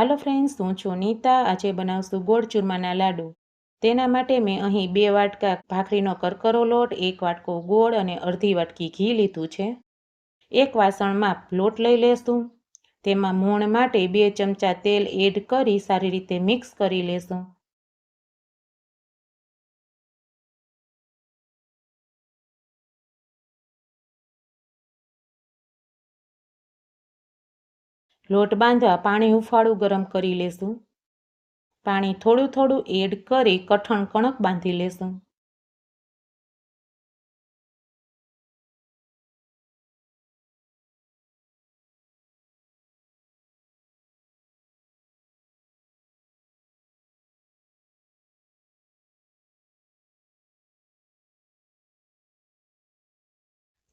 હાલો friends, હું છું નીતા. આજે બનાવશું ગોળ ચૂરમાના લાડુ. તેના માટે મેં અહીં બે વાટકા ભાખરીનો કરકરો લોટ, એક વાટકો ગોળ અને અડધી વાટકી ઘી લીધું છે. એક વાસણમાં લોટ લઈ લેશું. તેમાં મોણ માટે બે ચમચા તેલ એડ કરી સારી રીતે મિક્સ કરી લેશું. લોટ બાંધવા પાણી હુંફાળું ગરમ કરી લેશું. પાણી થોડું થોડું એડ કરી કઠણ કણક બાંધી લેશું.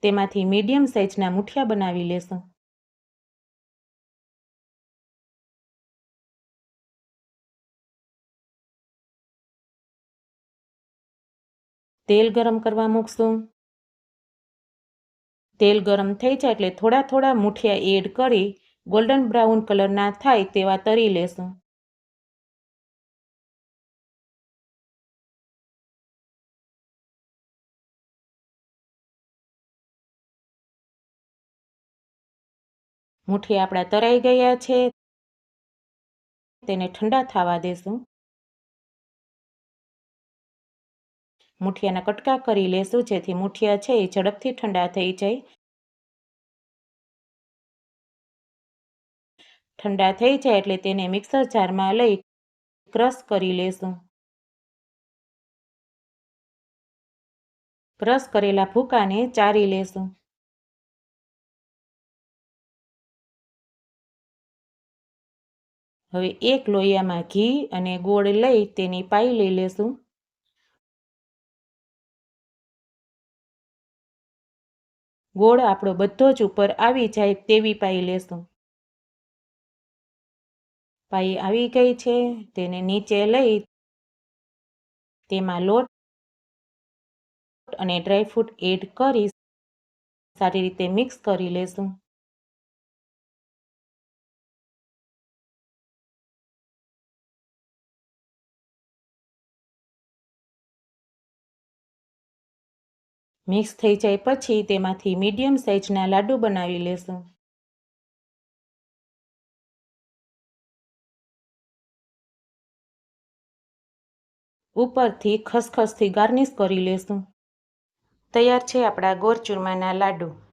તેમાંથી મીડિયમ સાઇઝના મુઠિયા બનાવી લેશું. તેલ ગરમ કરવા મૂકશું. તેલ ગરમ થઈ જાય એટલે થોડા થોડા મૂઠિયા એડ કરી ગોલ્ડન બ્રાઉન કલરના થાય તેવા તરી લેશું. મુઠિયા આપણા તરાઈ ગયા છે. તેને ઠંડા થવા દેશું. મુઠિયાના કટકા કરી લેશું, જેથી મુઠિયા છે એ ઝડપથી ઠંડા થઈ જાય. ઠંડા થઈ જાય એટલે તેને મિક્સર જારમાં લઈ ક્રશ કરી લેશું. ક્રશ કરેલા ભૂકાને ચારી લેશું. હવે એક લોહિયામાં ઘી અને ગોળ લઈ તેની પાઈ લઈ લેશું. ગોળ આપણો બધો જ ઉપર આવી જાય તેવી પાઈ લેશું. પાઈ આવી ગઈ છે, તેને નીચે લઈ તેમાં લોટ અને ડ્રાયફ્રૂટ એડ કરી સારી રીતે મિક્સ કરી લેશું. મિક્સ થઈ જાય પછી તેમાંથી મીડિયમ સાઇઝના લાડુ બનાવી લેશું. ઉપરથી ખસખસથી ગાર્નિશ કરી લેશું. તૈયાર છે આપણા ગોર ચૂરમાના લાડુ.